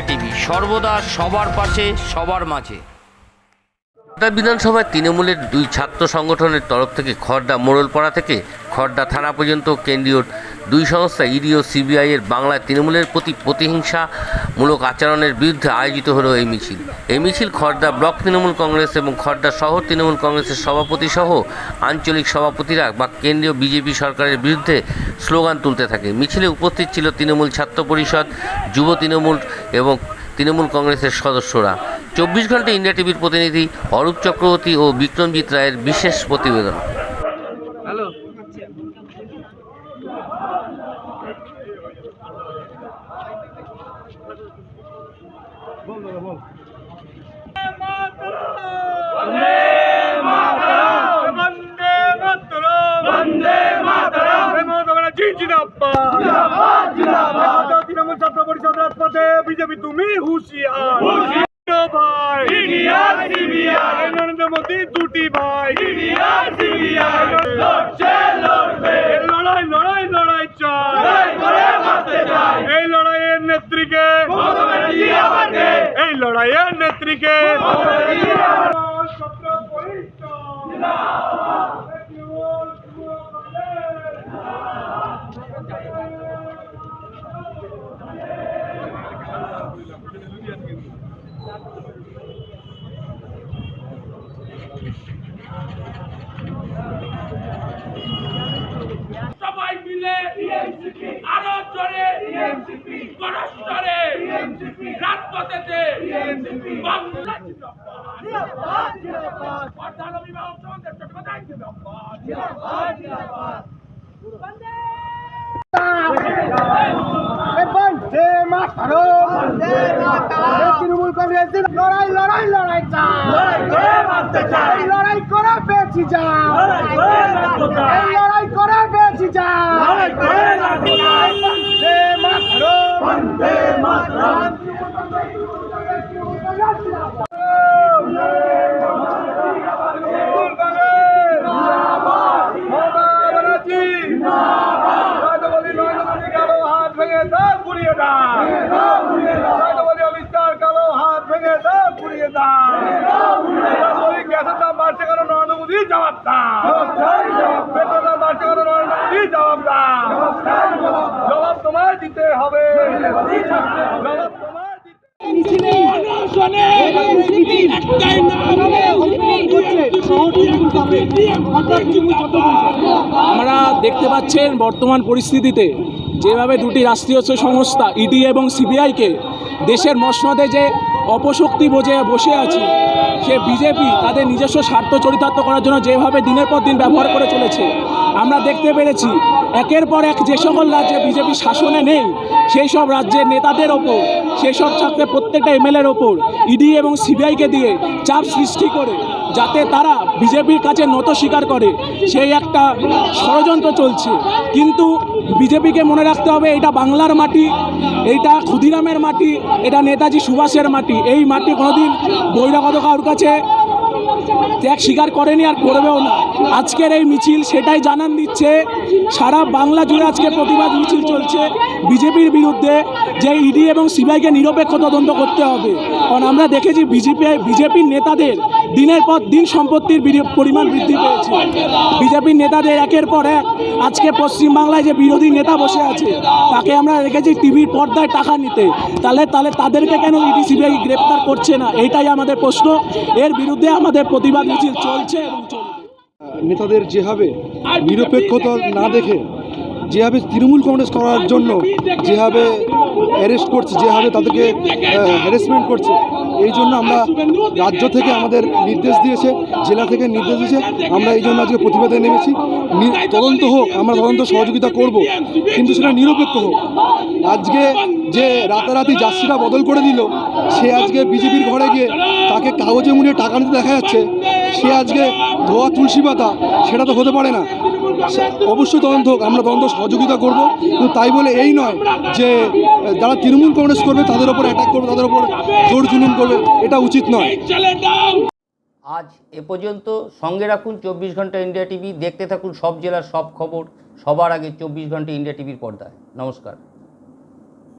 India TV, সর্বদা সবার পাশে, সবার মাঝে। খড়দা বিধানসভায় তৃণমূলের দুই ছাত্র সংগঠনের তরফ থেকে খড়দা মোড়লপাড়া থেকে খড়দা থানা পর্যন্ত কেন্দ্রীয় দুই সংস্থা ইডি ও সিবিআই এর বাংলায় তৃণমূলের প্রতি প্রতিহিংসামূলক আচরণের বিরুদ্ধে আয়োজিত হলো এই মিছিল। এই মিছিল খড়দা ব্লক তৃণমূল কংগ্রেস এবং খড়দা শহর তৃণমূল কংগ্রেসের সভাপতি সহ আঞ্চলিক সভাপতিরা বা কেন্দ্রীয় বিজেপি সরকারের বিরুদ্ধে স্লোগান তুলতে থাকে। মিছিলে উপস্থিত ছিল তৃণমূল ছাত্র পরিষদ, যুব তৃণমূল এবং তৃণমূল কংগ্রেসের সদস্যরা। চব্বিশ ঘণ্টা ইন্ডিয়া টিভির প্রতিনিধি অরূপ চক্রবর্তী ও বিক্রমজিৎ রায়ের বিশেষ প্রতিবেদন হ্যালো বন্দে মাতরম বন্দে মাতরম মমতা ব্যানার্জি জিন্দাবাদ জিন্দাবাদ জিন্দাবাদ তৃণমূল ছাত্র পরিষদ রাজপথে বিজেপি তুমি হুঁশিয়ার ভাই নরেন্দ্র মোদী দুটি ভাই এই লড়াইয়ের নেত্রীকে তৃণমূল কংগ্রেসের লড়াই লড়াই লড়াই চাই লড়াই করে বাঁচতে চাই লড়াই করে লড়াই করে বন্দে মাতরম বন্দে মাতরম জবাব তোমায় দিতে হবে। তোমায় আমরা দেখতে পাচ্ছেন বর্তমান পরিস্থিতিতে যেভাবে দুটি রাষ্ট্রীয় সংস্থা ইডি এবং সিবিআইকে দেশের মসনদে যে অপশক্তি বোঝে, বসে আছে, সে বিজেপি তাদের নিজস্ব স্বার্থ চরিতার্থ করার জন্য যেভাবে দিনের পর দিন ব্যবহার করে চলেছে, আমরা দেখতে পেরেছি একের পর এক যে সকল রাজ্যে বিজেপি শাসনে নেই, সেই সব রাজ্যের নেতাদের ওপর সেই ছাত্রে প্রত্যেকটা এমএলএর ওপর ইডি এবং সিবিআইকে দিয়ে চাপ সৃষ্টি করে, যাতে তারা বিজেপির কাছে নত স্বীকার করে। সেই একটা ষড়যন্ত্র চলছে। কিন্তু বিজেপিকে মনে রাখতে হবে, এটা বাংলার মাটি, এটা ক্ষুদিরামের মাটি, এটা নেতাজি সুভাষের মাটি। এই মাটি কোনোদিন বহিরাগত কারোর কাছে ত্যাগ স্বীকার করেনি আর করবেও না। আজকের এই মিছিল সেটাই জানান দিচ্ছে। সারা বাংলা জুড়ে আজকে প্রতিবাদ মিছিল চলছে বিজেপির বিরুদ্ধে, যে ইডি এবং সিবিআইকে নিরপেক্ষ তদন্ত করতে হবে। কারণ আমরা দেখেছি বিজেপি, বিজেপির নেতাদের দিনের পর দিন সম্পত্তির পরিমাণ বৃদ্ধি পেয়েছে। বিজেপির নেতাদের একের পর এক আজকে পশ্চিমবাংলায় যে বিরোধী নেতা বসে আছে, তাকে আমরা রেখেছি টিভির পর্দায় টাকা নিতে। তাহলে তাহলে তাদেরকে কেন ইডি, সিবিআই গ্রেপ্তার করছে না? এটাই আমাদের প্রশ্ন। এর বিরুদ্ধে আমাদের প্রতিবাদ মিছিল চলছে নেতাদের যেভাবে নিরপেক্ষতা না দেখে, যেভাবে তৃণমূল কংগ্রেস করার জন্য, যেভাবে অ্যারেস্ট করছে, যেভাবে তাদেরকে হ্যারাসমেন্ট করছে এই জন্য আমরা রাজ্য থেকে আমাদের নির্দেশ দিয়েছে, জেলা থেকে নির্দেশ দিয়েছে, আমরা এই জন্য আজকে প্রতিবাদে নেমেছি। তদন্ত হোক, আমরা তদন্ত সহযোগিতা করব, কিন্তু সেটা নিরপেক্ষ হোক। আজকে যে রাতারাতি যাত্রীরা বদল করে দিল, সে আজকে বিজেপির ঘরে গিয়ে তাকে কাগজে মুড়িয়ে টাকা নিতে দেখা যাচ্ছে, সে আজকে ধোয়া তুলসী পাতা, সেটা তো হতে পারে না। অবশ্যই তদন্ত হোক আমরা তদন্ত সহযোগিতা করব। কিন্তু তাই বলে এই নয় যে, যারা তৃণমূল কংগ্রেস করবে, তাদের ওপর অ্যাটাক করবে, তাদের ওপর জোর জুলুম করবে, এটা উচিত নয়। আজ এ পর্যন্ত সঙ্গে রাখুন চব্বিশ ঘণ্টা ইন্ডিয়া টিভি, দেখতে থাকুন সব জেলার সব খবর, সবার আগে চব্বিশ ঘণ্টা ইন্ডিয়া টিভির পর্দায়। নমস্কার।